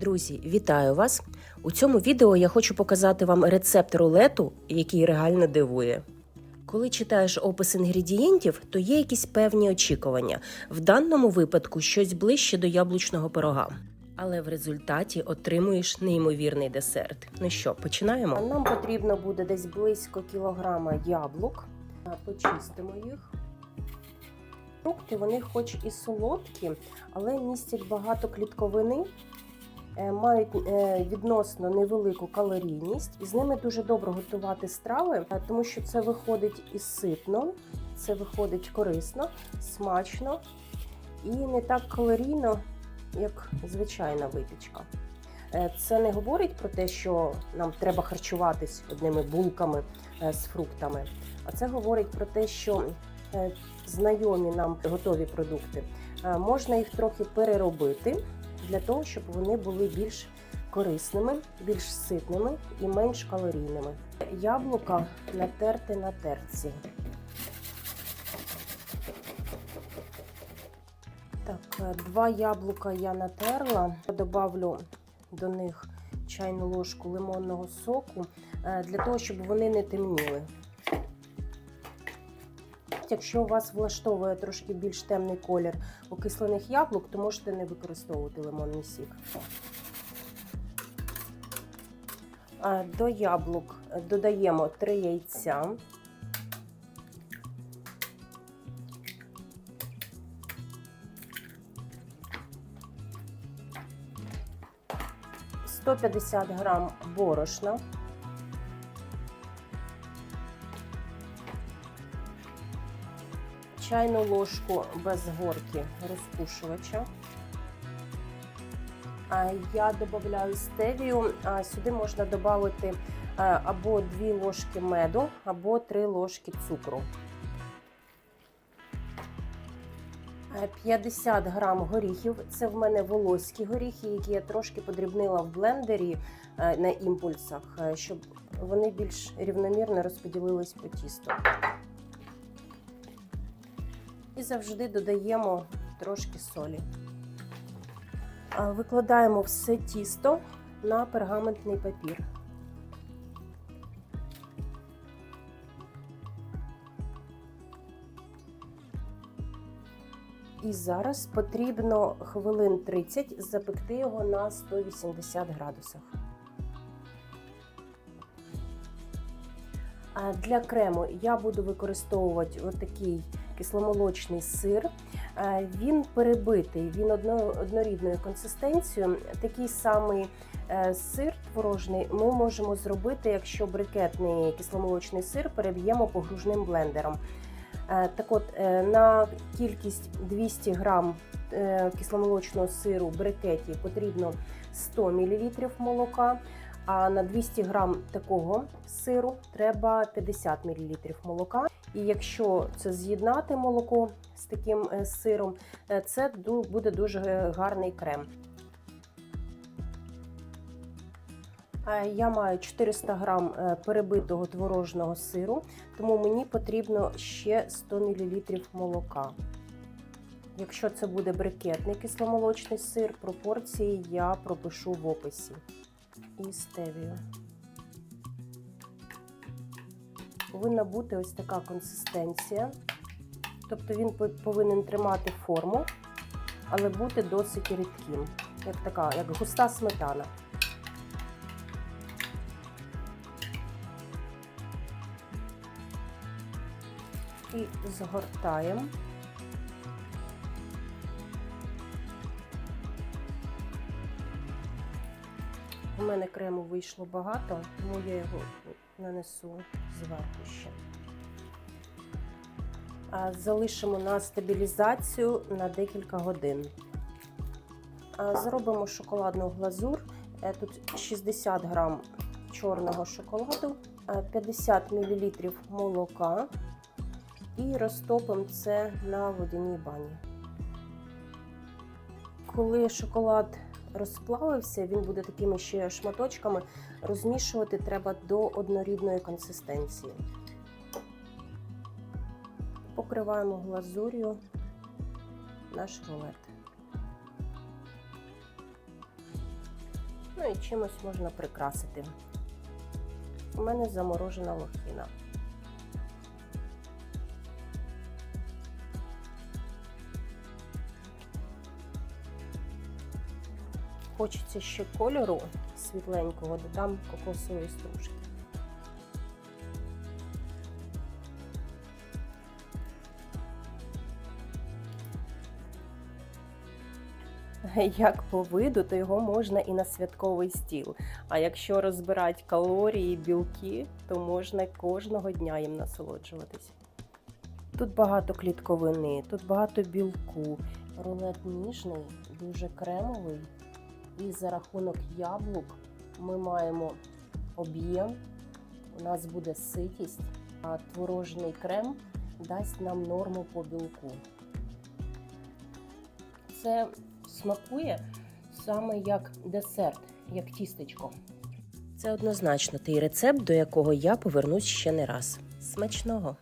Друзі, вітаю вас! У цьому відео я хочу показати вам рецепт рулету, який реально дивує. Коли читаєш опис інгредієнтів, то є якісь певні очікування. В даному випадку щось ближче до яблучного пирога. Але в результаті отримуєш неймовірний десерт. Ну що, починаємо? Нам потрібно буде десь близько кілограма яблук. Почистимо їх. Фрукти вони хоч і солодкі, але містять багато клітковини, мають е, відносно невелику калорійність, і з ними дуже добре готувати страви, е, тому що це виходить і ситно, це виходить корисно, смачно і не так калорійно, як звичайна випічка. Е, Це не говорить про те, що нам треба харчуватись одними булками е, з фруктами, а це говорить про те, що е, знайомі нам готові продукти, е, можна їх трохи переробити для того, щоб вони були більш корисними, більш ситними і менш калорійними. Яблука натерти на терці. Так, два яблука я натерла. Добавлю до них чайну ложку лимонного соку е, для того, щоб вони не темніли. Якщо у вас влаштовує трошки більш темний колір окислених яблук, то можете не використовувати лимонний сік. До яблук додаємо 3 яйця. Сто п'ятдесят грам борошна. Чайну ложку без горки розпушувача. Я додаю стевію. Сюди можна додати або 2 ложки меду, або 3 ложки цукру. 50 грам горіхів. Це в мене волоські горіхи, які я трошки подрібнила в блендері на імпульсах, щоб вони більш рівномірно розподілились по тісту. І завжди додаємо трошки солі. Викладаємо все тісто на пергаментний папір. І зараз потрібно хвилин 30 запекти його на 180 градусах. Для крему я буду використовувати отакий кисломолочний сир. Він перебитий, він однорідною консистенцією. Такий самий е, сир творожний ми можемо зробити, якщо брикетний кисломолочний сир переб'ємо погружним блендером. Е, так от, е, на кількість 200 грам кисломолочного сиру в брикеті потрібно 100 мл молока. А на 200 грам такого сиру треба 50 мл молока. І якщо це з'єднати молоко з таким сиром, це буде дуже гарний крем. Я маю 400 грам перебитого творожного сиру, тому мені потрібно ще 100 мл молока. Якщо це буде брикетний кисломолочний сир, пропорції я пропишу в описі і стевію. Повинна бути ось така консистенція. Тобто він повинен тримати форму, але бути досить рідким, як така, як густа сметана. І згортаємо. У мене крему вийшло багато, тому я його нанесу зверху ще. Залишимо на стабілізацію на декілька годин. Зробимо шоколадну глазур. Е, тут 60 грам чорного шоколаду, 50 мл молока і розтопимо це на водяній бані. Коли шоколад розплавився, він буде такими ще шматочками. Розмішувати треба до однорідної консистенції. Покриваємо глазур'ю наш рулет. Ну і чимось можна прикрасити. У мене заморожена лохіна. Хочеться ще кольору світленького, додам кокосової стружки. Як по виду, то його можна і на святковий стіл. А якщо розбирати калорії, білки, то можна кожного дня їм насолоджуватись. Тут багато клітковини, тут багато білку. Рулет ніжний, дуже кремовий. І за рахунок яблук ми маємо об'єм, у нас буде ситість, а творожний крем дасть нам норму по білку. Це смакує саме як десерт, як тістечко. Це однозначно той рецепт, до якого я повернусь ще не раз. Смачного!